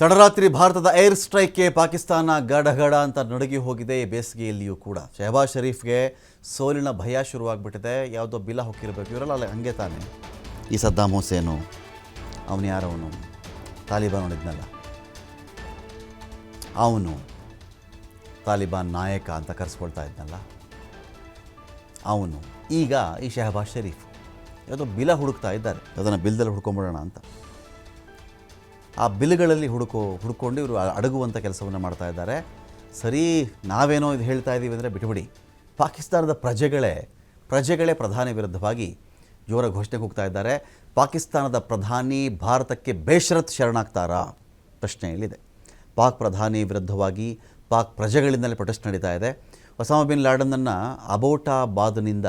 ತಡರಾತ್ರಿ ಭಾರತದ ಏರ್ ಸ್ಟ್ರೈಕ್ಗೆ ಪಾಕಿಸ್ತಾನ ಗಡಗಡ ಅಂತ ನಡುಗಿ ಹೋಗಿದೆ. ಈ ಬೇಸಿಗೆಯಲ್ಲಿಯೂ ಕೂಡ ಶಹಬಾಜ್ ಶರೀಫ್ಗೆ ಸೋಲಿನ ಭಯ ಶುರುವಾಗ್ಬಿಟ್ಟಿದೆ. ಯಾವುದೋ ಬಿಲ ಹೊಕ್ಕಿರಬೇಕು. ಇವರಲ್ಲ ಅಲ್ಲಿ ಹಂಗೆ ತಾನೆ. ಈ ಸದ್ದಾಮ್ ಹುಸೇನು, ಅವನು ಯಾರವನು ತಾಲಿಬಾನ್ ನೋಡಿದ್ನಲ್ಲ. ಅವನು ತಾಲಿಬಾನ್ ನಾಯಕ ಅಂತ ಕರೆಸ್ಕೊಳ್ತಾ ಇದ್ನಲ್ಲ. ಅವನು ಈಗ ಈ ಶಹಬಾಜ್ ಶರೀಫ್ ಯಾವುದೋ ಬಿಲ ಹುಡುಕ್ತಾ ಇದ್ದಾರೆ. ಅದನ್ನು ಬಿಲ್ದಲ್ಲಿ ಹುಡ್ಕೊಂಬಿಡೋಣ ಅಂತ. ಆ ಬಿಲ್ಗಳಲ್ಲಿ ಹುಡುಕೋ, ಹುಡ್ಕೊಂಡು ಇವರು ಅಡಗುವಂಥ ಕೆಲಸವನ್ನು ಮಾಡ್ತಾ ಇದ್ದಾರೆ. ಸರಿ, ನಾವೇನೋ ಇದು ಹೇಳ್ತಾ ಇದ್ದೀವಿ ಅಂದರೆ ಬಿಟ್ಬಿಡಿ. ಪಾಕಿಸ್ತಾನದ ಪ್ರಜೆಗಳೇ ಪ್ರಜೆಗಳೇ ಪ್ರಧಾನಿ ವಿರುದ್ಧವಾಗಿ ಜೋರ ಘೋಷಣೆಗೆ ಹೋಗ್ತಾ ಇದ್ದಾರೆ. ಪಾಕಿಸ್ತಾನದ ಪ್ರಧಾನಿ ಭಾರತಕ್ಕೆ ಬೇಷರತ್ ಶರಣಾಗ್ತಾರಾ? ಪ್ರಶ್ನೆ ಇಲ್ಲಿದೆ ಪಾಕ್ ಪ್ರಧಾನಿ ವಿರುದ್ಧವಾಗಿ ಪಾಕ್ ಪ್ರಜೆಗಳಿಂದಲೇ ಪ್ರೊಟೆಸ್ಟ್ ನಡೀತಾ ಇದೆ. ಒಸಾಮ ಬಿನ್ ಲಾಡನನ್ನು ಅಬೋಟಾಬಾದ್ನಿಂದ,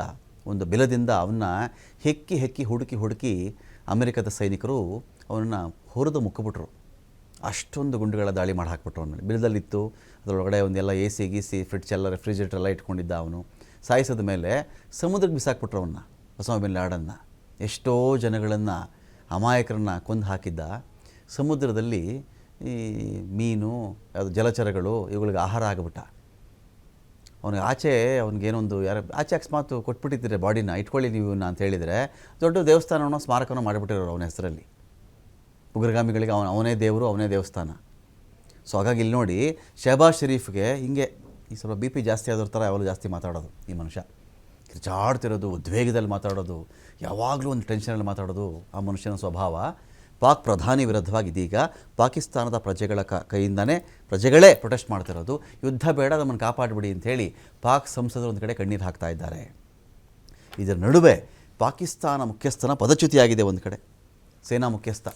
ಒಂದು ಬಿಲದಿಂದ ಅವನ್ನ ಹೆಕ್ಕಿ ಹೆಕ್ಕಿ ಹುಡುಕಿ ಹುಡುಕಿ ಅಮೆರಿಕದ ಸೈನಿಕರು ಅವನನ್ನು ಹೊರದು ಮುಕ್ಕಿಬಿಟ್ರು ಅಷ್ಟೊಂದು ಗುಂಡುಗಳ ದಾಳಿ ಮಾಡಿ ಹಾಕ್ಬಿಟ್ರು ಅವನ ಬಿಲ್ದಲ್ಲಿತ್ತು, ಅದರೊಳಗಡೆ ಒಂದೆಲ್ಲ ಎ ಸಿ ಗೀಸಿ ಫ್ರಿಡ್ಜ್ ಎಲ್ಲ ರೆಫ್ರಿಜರೇಟರ್ ಎಲ್ಲ ಇಟ್ಕೊಂಡಿದ್ದ ಅವನು. ಸಾಯಿಸಿದ ಮೇಲೆ ಸಮುದ್ರಕ್ಕೆ ಬಿಸಾಕ್ಬಿಟ್ರು ಅವನ್ನ ಹೊಸಮಿನ ಬಿನ್ ಲಾಡನ್ನ ಎಷ್ಟೋ ಜನಗಳನ್ನು, ಅಮಾಯಕರನ್ನ ಕೊಂದು ಹಾಕಿದ್ದ. ಸಮುದ್ರದಲ್ಲಿ ಈ ಮೀನು, ಅದು ಜಲಚರಗಳು, ಇವುಗಳಿಗೆ ಆಹಾರ ಆಗಿಬಿಟ್ಟ. ಅವನಿಗೆ ಆಚೆ ಅವ್ನಿಗೇನೊಂದು ಯಾರು, ಆಚೆ ಅಕಸ್ಮಾತ್ ಕೊಟ್ಬಿಟ್ಟಿದ್ದೀರಿ ಬಾಡಿನ, ಇಟ್ಕೊಳ್ಳಿ ನೀವು ಅಂತ ಹೇಳಿದರೆ, ದೊಡ್ಡ ದೇವಸ್ಥಾನವನ್ನೋ ಸ್ಮಾರಕನೋ ಮಾಡಿಬಿಟ್ಟಿರೋರು ಅವನ ಹೆಸರಲ್ಲಿ. ಉಗ್ರಗಾಮಿಗಳಿಗೆ ಅವನ, ಅವನೇ ದೇವರು, ಅವನೇ ದೇವಸ್ಥಾನ. ಸೊ ಹಾಗಾಗಿ ಇಲ್ಲಿ ನೋಡಿ, ಶಹಬಾಜ್ ಶರೀಫ್ಗೆ ಹಿಂಗೆ ಈ ಸ್ವಲ್ಪ ಬಿ ಪಿ ಜಾಸ್ತಿ ಆದ್ರ ಥರ ಯಾವಾಗಲೂ ಜಾಸ್ತಿ ಮಾತಾಡೋದು ಈ ಮನುಷ್ಯ. ಕಿರ್ಚಾಡ್ತಿರೋದು, ಉದ್ವೇಗದಲ್ಲಿ ಮಾತಾಡೋದು, ಯಾವಾಗಲೂ ಒಂದು ಟೆನ್ಷನಲ್ಲಿ ಮಾತಾಡೋದು ಆ ಮನುಷ್ಯನ ಸ್ವಭಾವ. ಪಾಕ್ ಪ್ರಧಾನಿ ವಿರುದ್ಧವಾಗಿ ಇದೀಗ ಪಾಕಿಸ್ತಾನದ ಪ್ರಜೆಗಳ ಕ, ಕೈಯಿಂದನೇ ಪ್ರಜೆಗಳೇ ಪ್ರೊಟೆಸ್ಟ್ ಮಾಡ್ತಿರೋದು. ಯುದ್ಧ ಬೇಡ, ನಮ್ಮನ್ನು ಕಾಪಾಡಿಬಿಡಿ ಅಂಥೇಳಿ ಪಾಕ್ ಸಂಸದರು ಒಂದು ಕಡೆ ಕಣ್ಣೀರು ಹಾಕ್ತಾ ಇದ್ದಾರೆ. ಇದರ ನಡುವೆ ಪಾಕಿಸ್ತಾನ ಮುಖ್ಯಸ್ಥನ ಪದಚ್ಯುತಿಯಾಗಿದೆ ಒಂದು ಕಡೆ. ಸೇನಾ ಮುಖ್ಯಸ್ಥ.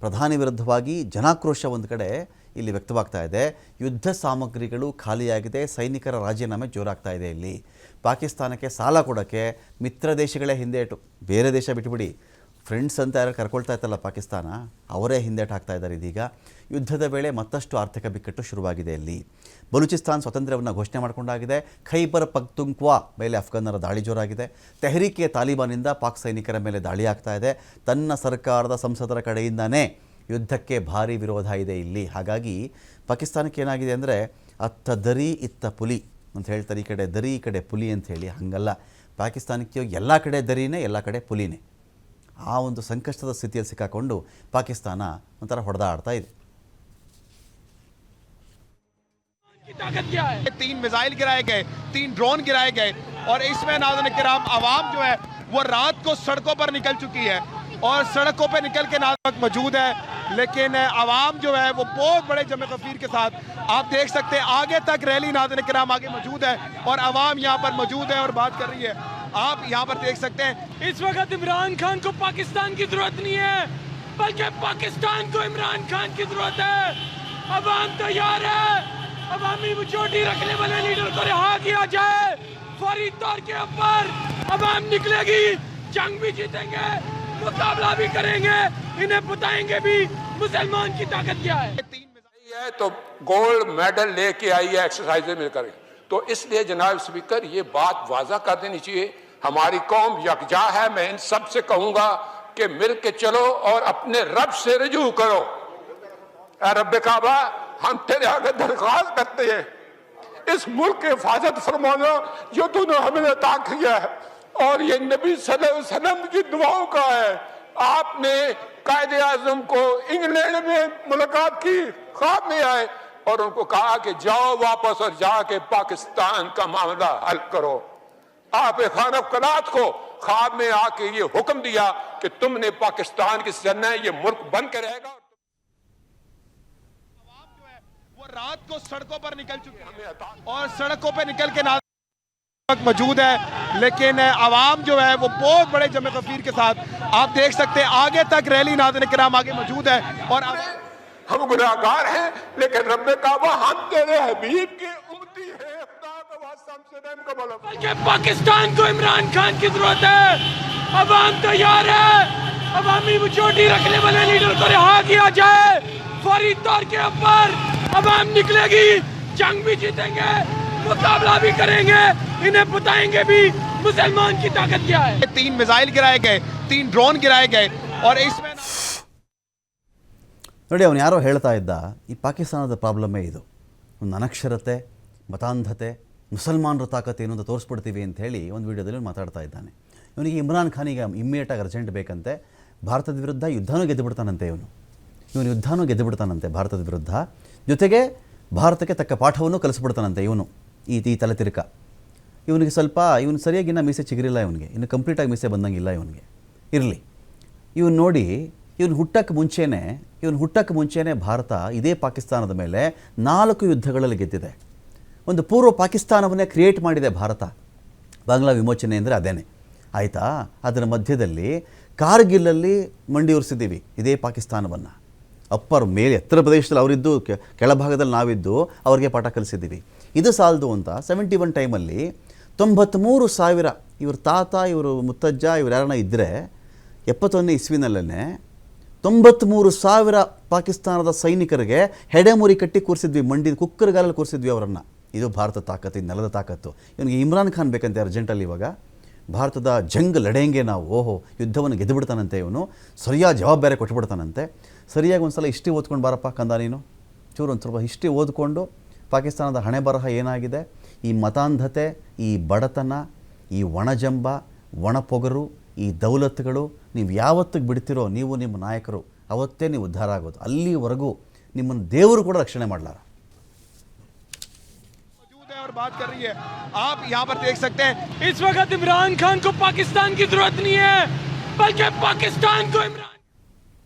ಪ್ರಧಾನಿ ವಿರುದ್ಧವಾಗಿ ಜನಾಕ್ರೋಶ ಒಂದು ಕಡೆ ಇಲ್ಲಿ ವ್ಯಕ್ತವಾಗ್ತಾ ಇದೆ. ಯುದ್ಧ ಸಾಮಗ್ರಿಗಳು ಖಾಲಿಯಾಗಿದೆ, ಸೈನಿಕರ ರಾಜೀನಾಮೆ ಜೋರಾಗ್ತಾ ಇದೆ ಇಲ್ಲಿ. ಪಾಕಿಸ್ತಾನಕ್ಕೆ ಸಾಲ ಕೊಡೋಕ್ಕೆ ಮಿತ್ರ ದೇಶಗಳೇ ಹಿಂದೇಟು. ಬೇರೆ ದೇಶ ಬಿಟ್ಬಿಡಿ. ಫ್ರೆಂಡ್ಸ್ ಅಂತ ಯಾರು ಕರ್ಕೊಳ್ತಾ ಇತ್ತಲ್ಲ ಪಾಕಿಸ್ತಾನ, ಅವರೇ ಹಿಂದೇಟು ಹಾಕ್ತಾ ಇದ್ದಾರೆ ಇದೀಗ. ಯುದ್ಧದ ವೇಳೆ ಮತ್ತಷ್ಟು ಆರ್ಥಿಕ ಬಿಕ್ಕಟ್ಟು ಶುರುವಾಗಿದೆ ಇಲ್ಲಿ. ಬಲೂಚಿಸ್ತಾನ್ ಸ್ವಾತಂತ್ರ್ಯವನ್ನು ಘೋಷಣೆ ಮಾಡಿಕೊಂಡಾಗಿದೆ. ಖೈಬರ್ ಪಕ್ತುಂಕ್ವಾ ಮೇಲೆ ಅಫ್ಘಾನರ ದಾಳಿ ಜೋರಾಗಿದೆ. ತೆಹರಿಕೆ ತಾಲಿಬಾನಿಂದ ಪಾಕ್ ಸೈನಿಕರ ಮೇಲೆ ದಾಳಿ ಆಗ್ತಾ ಇದೆ. ತನ್ನ ಸರ್ಕಾರದ ಸಂಸದರ ಕಡೆಯಿಂದನೇ ಯುದ್ಧಕ್ಕೆ ಭಾರಿ ವಿರೋಧ ಇದೆ ಇಲ್ಲಿ. ಹಾಗಾಗಿ ಪಾಕಿಸ್ತಾನಕ್ಕೆ ಏನಾಗಿದೆ ಅಂದರೆ, ಅತ್ತ ದರಿ ಇತ್ತ ಪುಲಿ ಅಂತ ಹೇಳ್ತಾರೆ ಈ ಕಡೆ ದರಿ, ಈ ಕಡೆ ಪುಲಿ ಅಂತ ಹೇಳಿ ಹಾಗಲ್ಲ. ಪಾಕಿಸ್ತಾನಕ್ಕೆ ಎಲ್ಲ ಕಡೆ ದರಿನೇ, ಎಲ್ಲ ಕಡೆ ಪುಲಿನೇ. ಆ ಒಂದು ಸಂಕಷ್ಟದ ಸ್ಥಿತಿಯಲ್ಲಿ ಸಿಕ್ಕಾಕೊಂಡು ಪಾಕಿಸ್ತಾನ ಒಂಥರ ಹೊಡೆದಾಡ್ತಾ ಇದೆ. تین میزائل گرائے گئے تین ڈرون گرائے گئے اور اس میں ناظرین کرام عوام جو ہے وہ رات کو سڑکوں پر نکل چکی ہے اور سڑکوں پہ نکل کے ناظر موجود ہے لیکن عوام جو ہے وہ بہت بڑے جمع غفیر کے ساتھ آپ دیکھ سکتے ہیں آگے تک ریلی ناظرین کرام آگے موجود ہے اور عوام یہاں پر موجود ہے اور بات کر رہی ہے آپ یہاں پر دیکھ سکتے ہیں۔ اس وقت عمران خان کو پاکستان کی ضرورت نہیں ہے بلکہ پاکستان کو عمران خان کی ضرورت ہے۔ عوام تیار ہے عوامی مچوٹی رکھنے والے لیڈر کو رہا کیا جائے۔ فوری طور کے اوپر عوام نکلے گی جنگ بھی جیتیں گے مقابلہ بھی کریں گے انہیں بتائیں گے بھی مسلمان کی طاقت کیا ہے۔ تو گولڈ میڈل لے کے آئی ہے ایکسرسائزیں مل کریں تو اس لیے جناب سپیکر، یہ بات واضح کر دینی چاہیے، ہماری قوم یکجا ہے، میں ان سب سے کہوں گا کہ مل کے چلو اور اپنے رب سے رجوع کرو۔ اے رب کعبہ، ہم تیرے آگے درخواست کرتے ہیں۔ اس ملک کے حفاظت فرمانا جو تو نے ہمیں عطا کیا ہے۔ اور یہ نبی صلی اللہ علیہ وسلم کی دعاؤں کا ہے۔ آپ نے قائد اعظم کو انگلینڈ میں ملاقات کی، خواب میں آئے۔ اور ان کو کہا کہ جاؤ واپس اور جا کے پاکستان کا معاملہ حل کرو۔ آپ خان افقلات کو خواب میں آ کے یہ حکم دیا کہ تم نے پاکستان کی سرنا یہ ملک بن کے رہے گا۔ وہ رات کو سڑکوں پر نکل چکے ہیں۔ اور سڑکوں پہ نکل کے موجود ہے لیکن عوام جو ہے وہ بہت بڑے جمع غفیر کے ساتھ آپ دیکھ سکتے ہیں آگے تک ریلی ناظرین کرام آگے موجود ہے اور ہم گناہگار ہیں لیکن رب کعبہ ہم تیرے حبیب کے امتی ہیں بلکہ پاکستان کو عمران خان کی ضرورت ہے۔ عوام تیار ہے۔ عوامی مجھوٹی رکھنے والے لیڈر کو رہا کیا جائے۔ فوری طور کے اوپر عوام نکلے گی۔ جنگ بھی جیتیں گے مقابلہ بھی کریں گے انہیں بتائیں گے بھی مسلمان کی طاقت کیا ہے۔ تین میزائل گرائے گئے تین ڈرون گرائے گئے اور اس میں ನೋಡಿ, ಅವನು ಯಾರೋ ಹೇಳ್ತಾ ಇದ್ದ, ಈ ಪಾಕಿಸ್ತಾನದ ಪ್ರಾಬ್ಲಮ್ಮೇ ಇದು. ಒಂದು ಅನಕ್ಷರತೆ, ಮತಾಂಧತೆ, ಮುಸಲ್ಮಾನರ ತಾಕತ್ತು ಏನು ಅಂತ ತೋರಿಸ್ಬಿಡ್ತೀವಿ ಅಂತ ಹೇಳಿ ಒಂದು ವಿಡಿಯೋದಲ್ಲಿ ಮಾತಾಡ್ತಾ ಇದ್ದಾನೆ. ಇವನಿಗೆ ಇಮ್ರಾನ್ ಖಾನಿಗೆ ಇಮ್ಮಿಡಿಯೇಟಾಗಿ ಅರ್ಜೆಂಟ್ ಬೇಕಂತೆ. ಭಾರತದ ವಿರುದ್ಧ ಯುದ್ಧನೂ ಗೆದ್ದು ಬಿಡ್ತಾನಂತೆ ಇವನು. ಇವನು ಯುದ್ಧನೂ ಗೆದ್ದು ಬಿಡ್ತಾನಂತೆ ಭಾರತದ ವಿರುದ್ಧ. ಜೊತೆಗೆ ಭಾರತಕ್ಕೆ ತಕ್ಕ ಪಾಠವನ್ನು ಕಲಿಸ್ಬಿಡ್ತಾನಂತೆ ಇವನು, ಈ ಈ ತಲೆ ತಿರುಕ ಇವನಿಗೆ ಸ್ವಲ್ಪ, ಇವನು ಸರಿಯಾಗಿ ಇನ್ನೂ ಮೀಸೆ ಚಿಗಿರಿಲ್ಲ ಇವನಿಗೆ. ಇನ್ನು ಕಂಪ್ಲೀಟಾಗಿ ಮೀಸೆ ಬಂದಂಗಿಲ್ಲ ಇವನಿಗೆ. ಇರಲಿ. ಇವನು ನೋಡಿ, ಇವನು ಹುಟ್ಟಕ್ಕೆ ಮುಂಚೆನೇ ಇವನು ಹುಟ್ಟಕ್ಕೆ ಮುಂಚೆನೇ ಭಾರತ ಇದೇ ಪಾಕಿಸ್ತಾನದ ಮೇಲೆ ನಾಲ್ಕು ಯುದ್ಧಗಳಲ್ಲಿ ಗೆದ್ದಿದೆ. ಒಂದು ಪೂರ್ವ ಪಾಕಿಸ್ತಾನವನ್ನೇ ಕ್ರಿಯೇಟ್ ಮಾಡಿದೆ ಭಾರತ. ಬಾಂಗ್ಲಾ ವಿಮೋಚನೆ ಅಂದರೆ ಅದೇನೆ. ಆಯಿತಾ? ಅದರ ಮಧ್ಯದಲ್ಲಿ ಕಾರ್ಗಿಲ್ಲಲ್ಲಿ ಮಂಡಿಯೂರಿಸಿದ್ದೀವಿ ಇದೇ ಪಾಕಿಸ್ತಾನವನ್ನು. ಅಪ್ಪರ್ ಮೇಲೆ, ಎತ್ತರ ಪ್ರದೇಶದಲ್ಲಿ ಅವರಿದ್ದು ಕೆಳಭಾಗದಲ್ಲಿ ನಾವಿದ್ದು, ಅವ್ರಿಗೆ ಪಾಠ ಕಲಿಸಿದ್ದೀವಿ. ಇದು ಸಾಲದು ಅಂತ ಸೆವೆಂಟಿ ಒನ್ ಟೈಮಲ್ಲಿ ತೊಂಬತ್ತ್ಮೂರು ಸಾವಿರ ಇವ್ರ ತಾತ, ಇವರು ಮುತ್ತಜ್ಜ, ಇವ್ರು ಯಾರನ್ನ ಇದ್ದರೆ ಎಪ್ಪತ್ತೊಂದನೇ ಇಸ್ವಿನಲ್ಲೇ ತೊಂಬತ್ತ್ಮೂರು ಸಾವಿರ ಪಾಕಿಸ್ತಾನದ ಸೈನಿಕರಿಗೆ ಹೆಡೆಮುರಿ ಕಟ್ಟಿ ಕೂರಿಸಿದ್ವಿ, ಮಂಡಿ ಕುಕ್ಕರ್ಗಾಲಲ್ಲಿ ಕೂರಿಸಿದ್ವಿ ಅವರನ್ನು. ಇದು ಭಾರತ ತಾಕತ್ತು ಇದು ನೆಲದ ತಾಕತ್ತು. ಇವನಿಗೆ ಇಮ್ರಾನ್ ಖಾನ್ ಬೇಕಂತೆ ಅರ್ಜೆಂಟಲ್ಲಿ ಇವಾಗ. ಭಾರತದ ಜಂಗ್ ಲಡೆಂಗೆ ನಾವು, ಓಹೋ, ಯುದ್ಧವನ್ನು ಗೆದ್ದು ಬಿಡ್ತಾನಂತೆ ಇವನು ಸರಿಯಾದ ಜವಾಬ್ದಾರಿ ಕೊಟ್ಬಿಡ್ತಾನಂತೆ. ಸರಿಯಾಗಿ ಒಂದು ಸಲ ಹಿಸ್ಟ್ರಿ ಓದ್ಕೊಂಡು ಬಾರಪ್ಪ, ಕಂದ ನೀನು. ಚೂರು ಒಂದು ಸ್ವಲ್ಪ ಹಿಸ್ಟ್ರಿ ಓದ್ಕೊಂಡು ಪಾಕಿಸ್ತಾನದ ಹಣೆ ಬರಹ ಏನಾಗಿದೆ? ಈ ಮತಾಂಧತೆ, ಈ ಬಡತನ, ಈ ಒಣಜಂಬ ಒಣಪೊಗರು ಈ ದೌಲತ್ತುಗಳು ನೀವು ಯಾವತ್ತಿಗೆ ಬಿಡ್ತಿರೋ ನೀವು ನಿಮ್ಮ ನಾಯಕರು ಅವತ್ತೇ ನೀವು ಉದ್ಧಾರ ಆಗೋದು ಅಲ್ಲಿವರೆಗೂ ನಿಮ್ಮನ್ನು ದೇವರು ಕೂಡ ರಕ್ಷಣೆ ಮಾಡಲಾರ मौजूद है और बात कर रही है आप यहाँ पर देख सकते हैं इस वक्त इमरान खान को पाकिस्तान की जरूरत नहीं है बल्कि पाकिस्तान को इमरान